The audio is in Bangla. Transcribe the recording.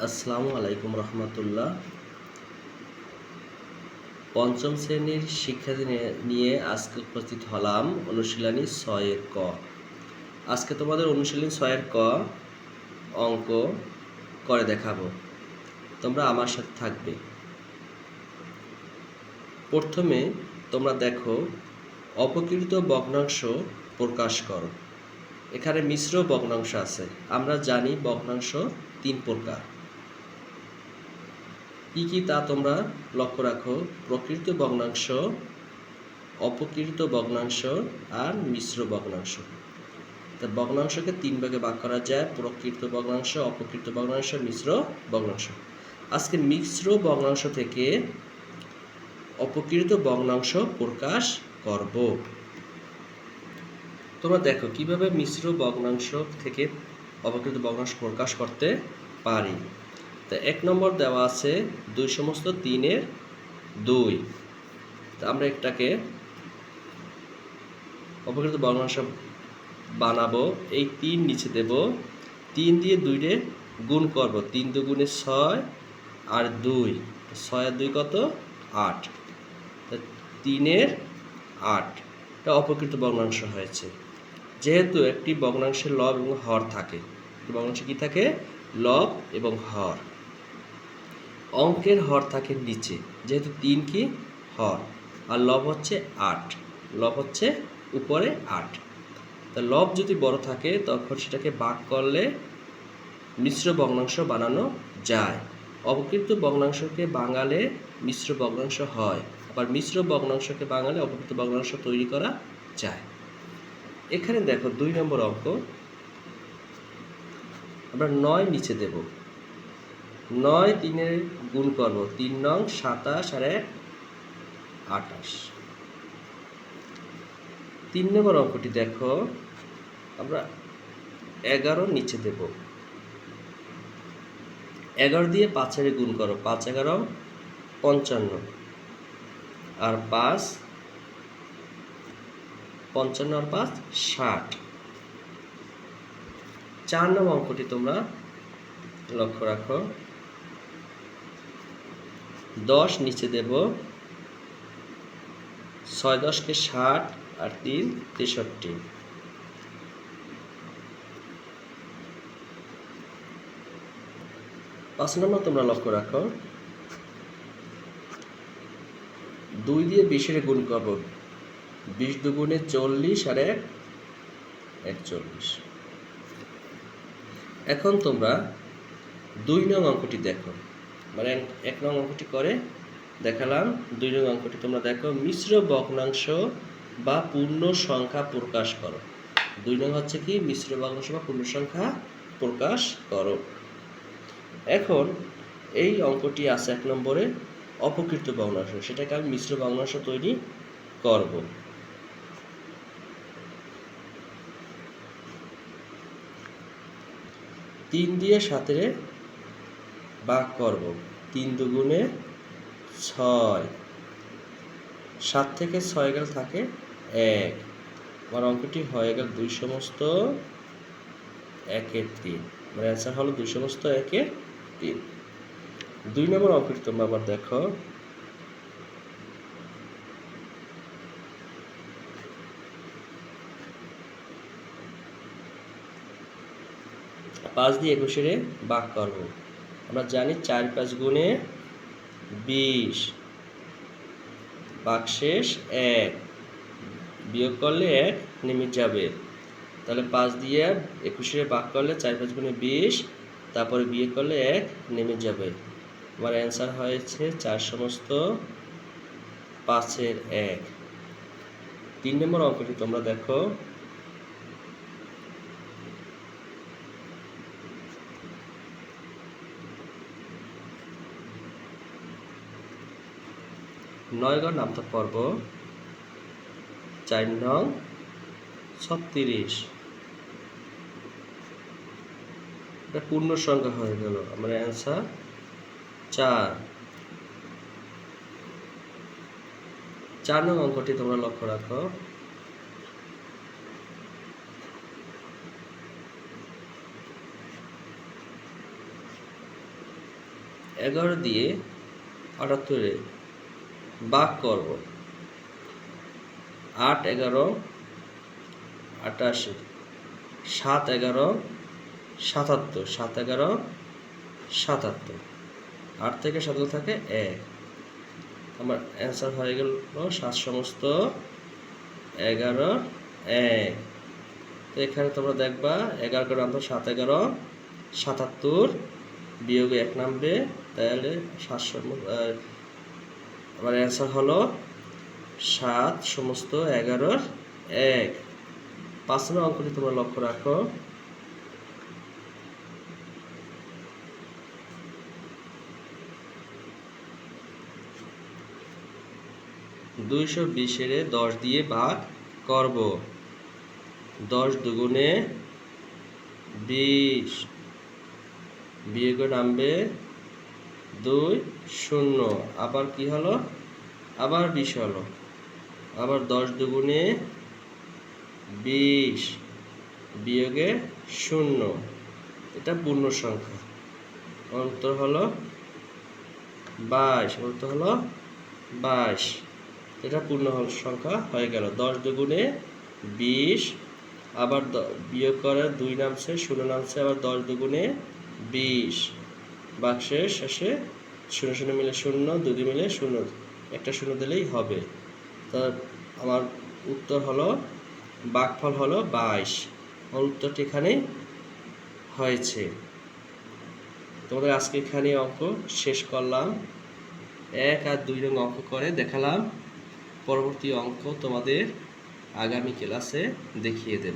আসসালামু আলাইকুম রহমতুল্লাহ। পঞ্চম শ্রেণির শিক্ষার্থী নিয়ে- আজকে উপস্থিত হলাম অনুশীলনী ছয়ের ক। আজকে তোমাদের অনুশীলনী ছয়ের ক অঙ্ক করে দেখাবো। তোমরা আমার সাথে থাকবে। প্রথমে তোমরা দেখো, অপকৃত ভগ্নাংশ প্রকাশ করো। এখানে মিশ্র ভগ্নাংশ আছে। আমরা জানি ভগ্নাংশ তিন প্রকার। কি কি তা তোমরা লক্ষ্য রাখো? প্রকৃত ভগ্নাংশ অপকৃত ভগ্নাংশ আর মিশ্র ভগ্নাংশ। তা ভগ্নাংশকে তিন ভাগে ভাগ করা যায়, প্রকৃত ভগ্নাংশ অপকৃত ভগ্নাংশ, মিশ্র ভগ্নাংশ। আজকে মিশ্র ভগ্নাংশ থেকে অপকৃত ভগ্নাংশ প্রকাশ করব। তোমরা দেখো কীভাবে মিশ্র ভগ্নাংশ থেকে অপকৃত ভগ্নাংশ প্রকাশ করতে পারি। তো এক নম্বর দেওয়া আছে দুই সমস্ত তিনের দুই। তো আমরা একটাকে অপকৃত ভগ্নাংশ বানাবো। এই তিন নিচে দেব। তিন দিয়ে দুইটে গুণ করব। তিন দুগুণে ছয় আর দুই। ছয় আর দুই কত? আট। তা তিনের আট। এটা অপকৃত ভগ্নাংশ হয়েছে। যেহেতু একটি ভগ্নাংশের লব এবং হর থাকে ভগ্নাংশে কি থাকে? লব এবং হর। অঙ্কের হর থাকে নিচে, যেহেতু তিন কি? হর। আর লব হচ্ছে আট। লব হচ্ছে উপরে আট। তা লব যদি বড় থাকে, তখন সেটাকে ভাগ করলে মিশ্র ভগ্নাংশ বানানো যায়। অপকৃত ভগ্নাংশকে বাঙালে মিশ্র ভগ্নাংশ হয়। আবার মিশ্র ভগ্নাংশকে বাঙালে অপকৃত ভগ্নাংশ তৈরি করা যায়। এখানে দেখো দুই নম্বর অঙ্ক। আমরা নয় নিচে দেব। নয় তিনের গুণ করব তিন নং সাতাশ আর এক আটাশ। তিন নম্বর অঙ্কটি দেখো, আমরা এগারো নিচে দেব। এগারো দিয়ে পাঁচের গুণ করো পাঁচ এগারো, পঞ্চান্ন। আর পাঁচ, পঞ্চান্ন আর পাঁচ, ষাট। চার নম্বর অঙ্কটি তোমরা লক্ষ্য রাখো। দশ, নিচে দেব ছয় দশকে ষাট আর তিন তেষট্টি। পাঁচ নম্বর তোমরা লক্ষ্য রাখো। দুই দিয়ে বিশের গুণ করব। বিশ দুগুণে চল্লিশ আর এক, একচল্লিশ। এখন তোমরা দুই নং অঙ্কটি দেখো। মানে এক নং অঙ্কটি করে দেখালাম। দুই নং অঙ্কটি তোমরা দেখো, মিশ্র ভগ্নাংশ বা পূর্ণ সংখ্যা প্রকাশ করো। দুই নং হচ্ছে কি? মিশ্র ভগ্নাংশ বা পূর্ণ সংখ্যা প্রকাশ করো। এখন এই অঙ্কটি আছে এক নম্বরে অপকৃত ভগ্নাংশ, সেটাকে আমি মিশ্র ভগ্নাংশ তৈরি করব। তিন দিয়ে সাতের ভাগ করব। তিন দুগুণে ছয়। সাত থেকে ছয় গেল থাকে এক। আমার অঙ্কটি হয়ে গেল দুই সমস্ত একের তিন। মানে অ্যান্সার হলো দুই সমস্ত একের তিন। দুই নম্বর অঙ্কটি তোমরা আবার দেখো। পাঁচ দিয়ে একুশের ভাগ করব। আমরা জানি চার পাঁচ গুণে বিশ। বাকশেষ এক। বিয়োগ করলে এক নেমে যাবে। তাহলে পাঁচ দিয়ে একুশে বাক করলে চার পাঁচ গুণে বিশ, তারপরে বিয়ে করলে এক নেমে যাবে। আমার অ্যান্সার হয়েছে চার সমস্ত পাঁচের এক। তিন নম্বর অঙ্কটি তোমরা দেখো। নয়গড় নামতা পর্ব চার নং ছত্রিশ। এটা পূর্ণ সংখ্যা হয়ে গেল। আমার অ্যান্সার চার। চার নং অঙ্কটি তোমরা লক্ষ্য রাখো। এগারো দিয়ে আটাত্তরে বাক করব। আট এগারো, আটাশি, সাত এগারো, সাতাত্তর, সাত এগারো, সাতাত্তর। আট থেকে সাতাত্তর থাকে এক। আমার অ্যান্সার হয়ে গেল সাত সমস্ত এগারো, এক। তো এখানে তোমরা দেখবা এগারো অন্তর সাত এগারো, সাতাত্তর বিয়োগে এক নামবে, তাহলে সাতশো আমার অ্যান্সার হলো সাত সমস্ত এগারোর এক। পাঁচ নম্বর অঙ্কটি তোমরা লক্ষ্য রাখো। দুইশো বিশের দশ দিয়ে ভাগ করব। দশ দুগুণে বিশ। বিয়োগে নামবে দুই শূন্য। আবার কি হলো? আবার বিশ হলো। আবার দশ দুগুণে বিশ বিয়োগে শূন্য। এটা পূর্ণ সংখ্যা। অন্তর হলো বাইশ উত্তর হলো বাইশ। এটা পূর্ণ সংখ্যা হয়ে গেল। দশ দুগুণে বিশ, আবার বিয়োগ করে দুই নামছে, শূন্য নামছে, আবার দশ দুগুণে বিশ। বাক্সের শেষে শূন্য শূন্য মিলে শূন্য দুই মিলে শূন্য, একটা শূন্য দিলেই হবে। তা আমার উত্তর হলো বাঘফল হলো বাইশ। আমার উত্তরটি এখানে হয়েছে। তোমাদের আজকে এখানে অঙ্ক শেষ করলাম। এক আর দুই রঙ অঙ্ক করে দেখালাম। পরবর্তী অঙ্ক তোমাদের আগামী ক্লাসে দেখিয়ে দেব।